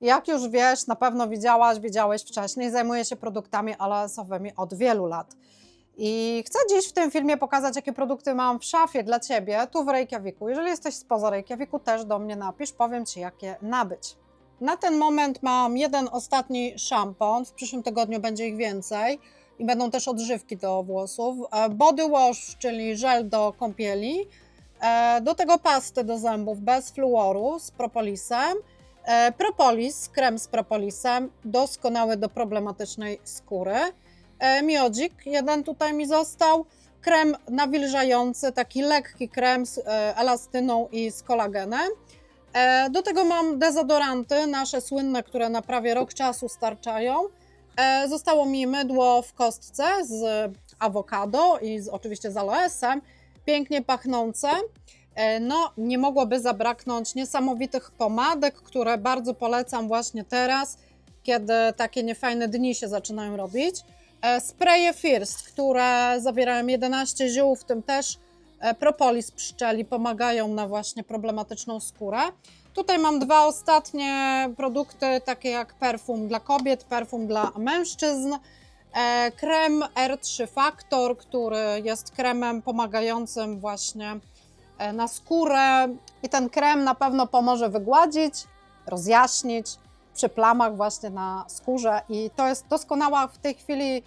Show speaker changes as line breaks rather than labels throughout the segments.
Jak już wiesz, na pewno widziałaś, widziałeś wcześniej, zajmuję się produktami aloesowymi od wielu lat. I chcę dziś w tym filmie pokazać, jakie produkty mam w szafie dla Ciebie, tu w Reykjaviku. Jeżeli jesteś spoza Reykjaviku, też do mnie napisz, powiem Ci, jakie nabyć. Na ten moment mam jeden ostatni szampon, w przyszłym tygodniu będzie ich więcej i będą też odżywki do włosów. E, Body wash, czyli żel do kąpieli, E, do tego pasty do zębów bez fluoru z propolisem, propolis, krem z propolisem, doskonały do problematycznej skóry. E, Miodzik, jeden tutaj mi został. Krem nawilżający, taki lekki krem z e, elastyną i z kolagenem. E, Do tego mam dezodoranty, nasze słynne, które na prawie rok czasu starczają. E, Zostało mi mydło w kostce z awokado i z, oczywiście z aloesem, pięknie pachnące. E, No, nie mogłoby zabraknąć niesamowitych pomadek, które bardzo polecam właśnie teraz, kiedy takie niefajne dni się zaczynają robić. E, Spreje First, które zawierają 11 ziół, w tym też e, propolis pszczeli, pomagają na właśnie problematyczną skórę. Tutaj mam dwa ostatnie produkty, takie jak perfum dla kobiet, perfum dla mężczyzn. Krem R3 Factor, który jest kremem pomagającym właśnie na skórę i ten krem na pewno pomoże wygładzić, rozjaśnić przy plamach właśnie na skórze i to jest doskonała w tej chwili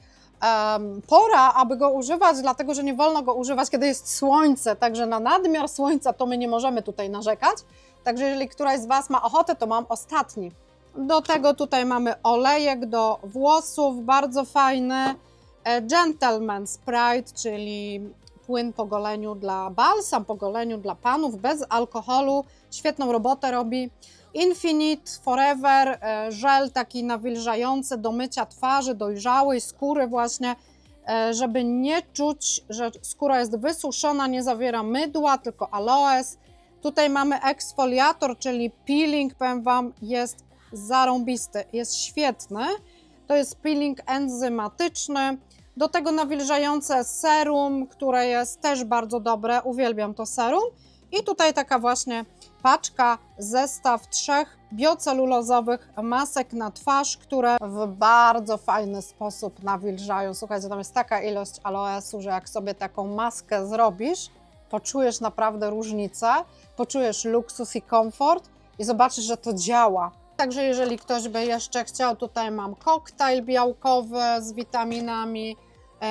pora, aby go używać, dlatego że nie wolno go używać, kiedy jest słońce, także na nadmiar słońca to my nie możemy tutaj narzekać. Także jeżeli któraś z Was ma ochotę, to mam ostatni. Do tego tutaj mamy olejek do włosów, bardzo fajny. E, Gentleman Sprite, czyli płyn po goleniu dla balsam, po goleniu dla panów, bez alkoholu. Świetną robotę robi. Infinite Forever, e, żel taki nawilżający do mycia twarzy, dojrzałej skóry właśnie, e, żeby nie czuć, że skóra jest wysuszona, nie zawiera mydła, tylko aloes. Tutaj mamy eksfoliator, czyli peeling, powiem Wam, jest zarąbisty, jest świetny. To jest peeling enzymatyczny. Do tego nawilżające serum, które jest też bardzo dobre. Uwielbiam to serum. I tutaj taka właśnie paczka, zestaw trzech biocelulozowych masek na twarz, które w bardzo fajny sposób nawilżają. Słuchajcie, tam jest taka ilość aloesu, że jak sobie taką maskę zrobisz, poczujesz naprawdę różnicę, poczujesz luksus i komfort i zobaczysz, że to działa. Także jeżeli ktoś by jeszcze chciał, tutaj mam koktajl białkowy z witaminami,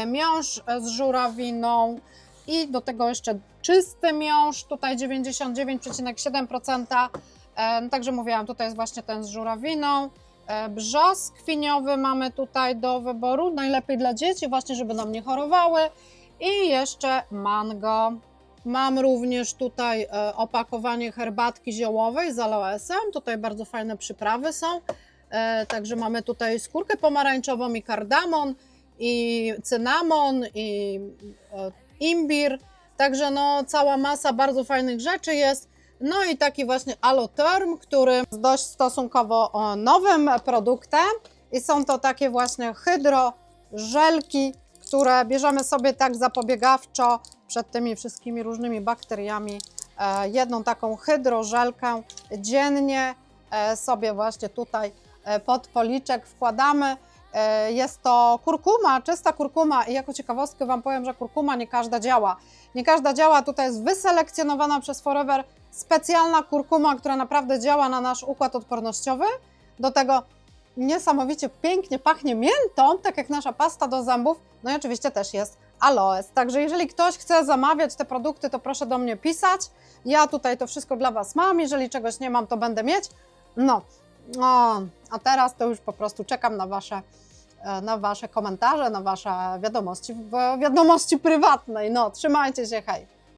miąższ z żurawiną i do tego jeszcze czysty miąższ, tutaj 99,7%. E, Także mówiłam, tutaj jest właśnie ten z żurawiną. E, Brzosk kwiniowy mamy tutaj do wyboru, najlepiej dla dzieci, właśnie żeby nam nie chorowały. I jeszcze mango. Mam również tutaj e, opakowanie herbatki ziołowej z aloesem. Tutaj bardzo fajne przyprawy są. E, Także mamy tutaj skórkę pomarańczową i kardamon, i cynamon, i e, imbir. Także no, cała masa bardzo fajnych rzeczy jest. No i taki właśnie Aloterm, który jest dość stosunkowo o, nowym produktem. I są to takie właśnie hydrożelki, które bierzemy sobie tak zapobiegawczo przed tymi wszystkimi różnymi bakteriami. E, jedną taką hydrożelkę dziennie e, sobie właśnie tutaj e, pod policzek wkładamy. E, Jest to kurkuma, czysta kurkuma i jako ciekawostkę Wam powiem, że kurkuma nie każda działa. Nie każda działa, tutaj jest wyselekcjonowana przez Forever specjalna kurkuma, która naprawdę działa na nasz układ odpornościowy. Do tego niesamowicie pięknie pachnie miętą, tak jak nasza pasta do zębów. No i oczywiście też jest aloes. Także jeżeli ktoś chce zamawiać te produkty, to proszę do mnie pisać. Ja tutaj to wszystko dla Was mam. Jeżeli czegoś nie mam, to będę mieć. No, no a teraz to już po prostu czekam na Wasze, e, na wasze komentarze, na Wasze wiadomości w wiadomości prywatnej. No, trzymajcie się, hej!